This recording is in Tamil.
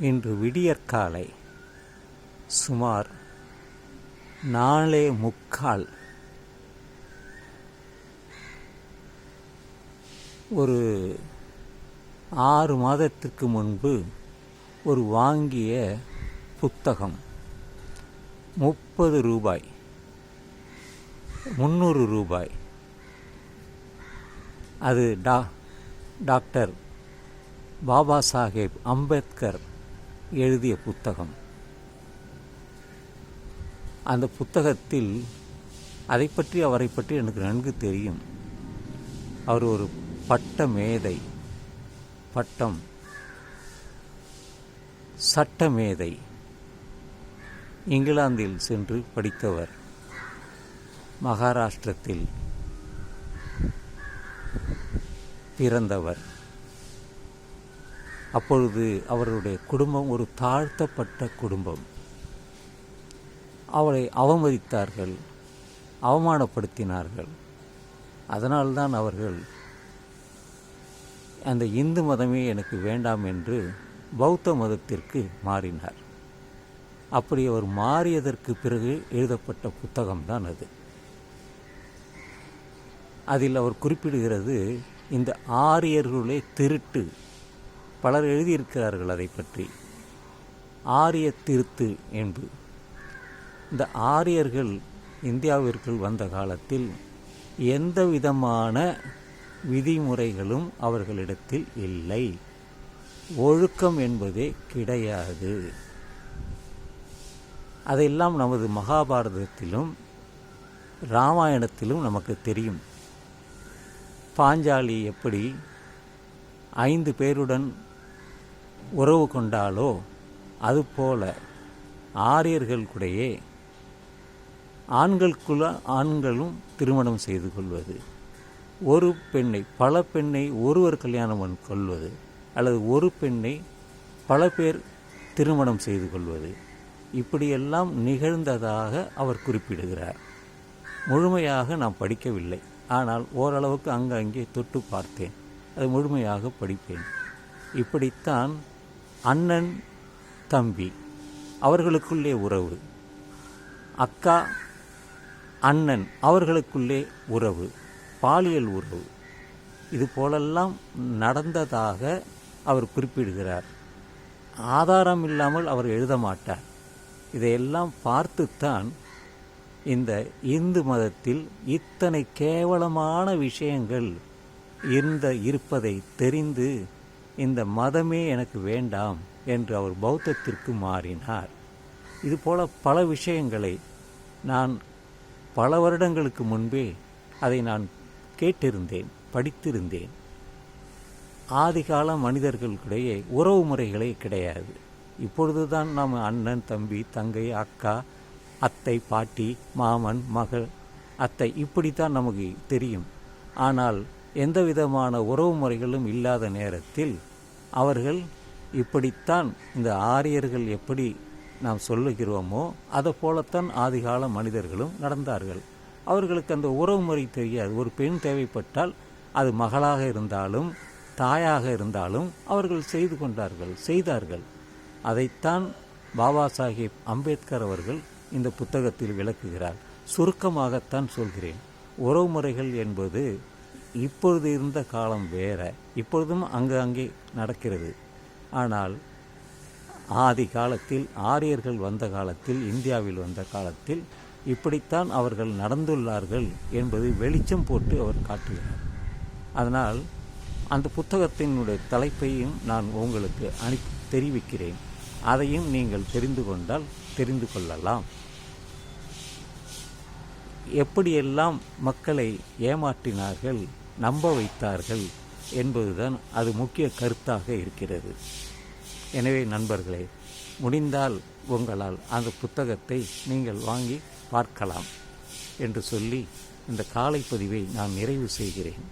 இன்று விடியற்காலை சுமார் நாலே முக்கால். ஒரு ஆறு மாதத்திற்கு முன்பு ஒரு வாங்கிய புத்தகம் முப்பது ரூபாய் முந்நூறு ரூபாய். அது டா டாக்டர் பாபா சாஹேப் அம்பேத்கர் எழுதிய புத்தகம். அந்த புத்தகத்தில் அதை பற்றி அவரை பற்றி எனக்கு நன்கு தெரியும். அவர் ஒரு பட்ட மேதை. பட்டம். சட்ட மேதை. இங்கிலாந்தில் சென்று படித்தவர். மகாராஷ்டிரத்தில் பிறந்தவர். அப்பொழுது அவருடைய குடும்பம் ஒரு தாழ்த்தப்பட்ட குடும்பம். அவரை அவமதித்தார்கள் அவமானப்படுத்தினார்கள். அதனால்தான் அவர்கள் அந்த இந்து மதமே எனக்கு வேண்டாம் என்று பௌத்த மதத்திற்கு மாறினார். அப்படி அவர் மாறியதற்கு பிறகு எழுதப்பட்ட புத்தகம்தான் அது. அதில் அவர் குறிப்பிடுகிறது இந்த ஆரியர்களே திருட்டு பலர் எழுதியிருக்கிறார்கள் அதை பற்றி. ஆரிய திருத்து என்பது இந்த ஆரியர்கள் இந்தியாவிற்குள் வந்த காலத்தில் எந்த விதமான விதிமுறைகளும் அவர்களிடத்தில் இல்லை. ஒழுக்கம் என்பதே கிடையாது. அதையெல்லாம் நமது மகாபாரதத்திலும் ராமாயணத்திலும் நமக்கு தெரியும். பாஞ்சாலி எப்படி ஐந்து பேருடன் உறவு கொண்டாலோ அதுபோல ஆரியர்கள் கூடயே ஆண்களுக்குள்ள ஆண்களும் திருமணம் செய்து கொள்வது ஒரு பெண்ணை பல பெண்ணை ஒருவர் கல்யாணம் பண்ணி கொள்வது அல்லது ஒரு பெண்ணை பல பேர் திருமணம் செய்து கொள்வது இப்படியெல்லாம் நிகழ்ந்ததாக அவர் குறிப்பிடுகிறார். முழுமையாக நான் படிக்கவில்லை. ஆனால் ஓரளவுக்கு அங்கங்கே தொட்டு பார்த்தேன். அது முழுமையாக படிப்பேன். இப்படித்தான் அண்ணன் தம்பி அவர்களுக்குள்ளே உறவு. அக்கா அண்ணன் அவர்களுக்குள்ளே உறவு. பாலியல் உறவு. இது போலெல்லாம் நடந்ததாக அவர் குறிப்பிடுகிறார். ஆதாரம் இல்லாமல் அவர் எழுத மாட்டார். இதையெல்லாம் பார்த்துத்தான் இந்த இந்து மதத்தில் இத்தனை கேவலமான விஷயங்கள் இருந்த இருப்பதை தெரிந்து இந்த மதமே எனக்கு வேண்டாம் என்று அவர் பௌத்தத்திற்கு மாறினார். இதுபோல பல விஷயங்களை நான் பல வருடங்களுக்கு முன்பே அதை நான் கேட்டிருந்தேன் படித்திருந்தேன். ஆதிகால மனிதர்களுக்கிடையே உறவு முறைகளே கிடையாது. இப்பொழுதுதான் நாம் அண்ணன் தம்பி தங்கை அக்கா அத்தை பாட்டி மாமன் மகள் அத்தை இப்படித்தான் நமக்கு தெரியும். ஆனால் எந்த விதமான உறவு முறைகளும் இல்லாத நேரத்தில் அவர்கள் இப்படித்தான் இந்த ஆரியர்கள் எப்படி நாம் சொல்லுகிறோமோ அதை போலத்தான் ஆதிகால மனிதர்களும் நடந்தார்கள். அவர்களுக்கு அந்த உறவு முறை தெரியாது. ஒரு பெண் தேவைப்பட்டால் அது மகளாக இருந்தாலும் தாயாக இருந்தாலும் அவர்கள் செய்து கொண்டார்கள் செய்தார்கள். அதைத்தான் பாபா சாஹேப் அம்பேத்கர் அவர்கள் இந்த புத்தகத்தில் விளக்குகிறார். சுருக்கமாகத்தான் சொல்கிறேன். உறவுமுறைகள் என்பது இப்பொழுது இருந்த காலம் வேற. இப்பொழுதும் அங்கு அங்கே நடக்கிறது. ஆனால் ஆதி காலத்தில் ஆரியர்கள் வந்த காலத்தில் இந்தியாவில் வந்த காலத்தில் இப்படித்தான் அவர்கள் நடந்துள்ளார்கள் என்பது வெளிச்சம் போட்டு அவர் காட்டுகிறார். அதனால் அந்த புத்தகத்தினுடைய தலைப்பையும் நான் உங்களுக்கு அனுப்பி தெரிவிக்கிறேன். அதையும் நீங்கள் தெரிந்து கொண்டால் தெரிந்து கொள்ளலாம். எப்படியெல்லாம் மக்களை ஏமாற்றினார்கள் நம்ப வைத்தார்கள் என்பதுதான் அது முக்கிய கருத்தாக இருக்கிறது. எனவே நண்பர்களே முடிந்தால் உங்களால் அந்த புத்தகத்தை நீங்கள் வாங்கி பார்க்கலாம் என்று சொல்லி இந்த காலை பதிவை நான் நிறைவு செய்கிறேன்.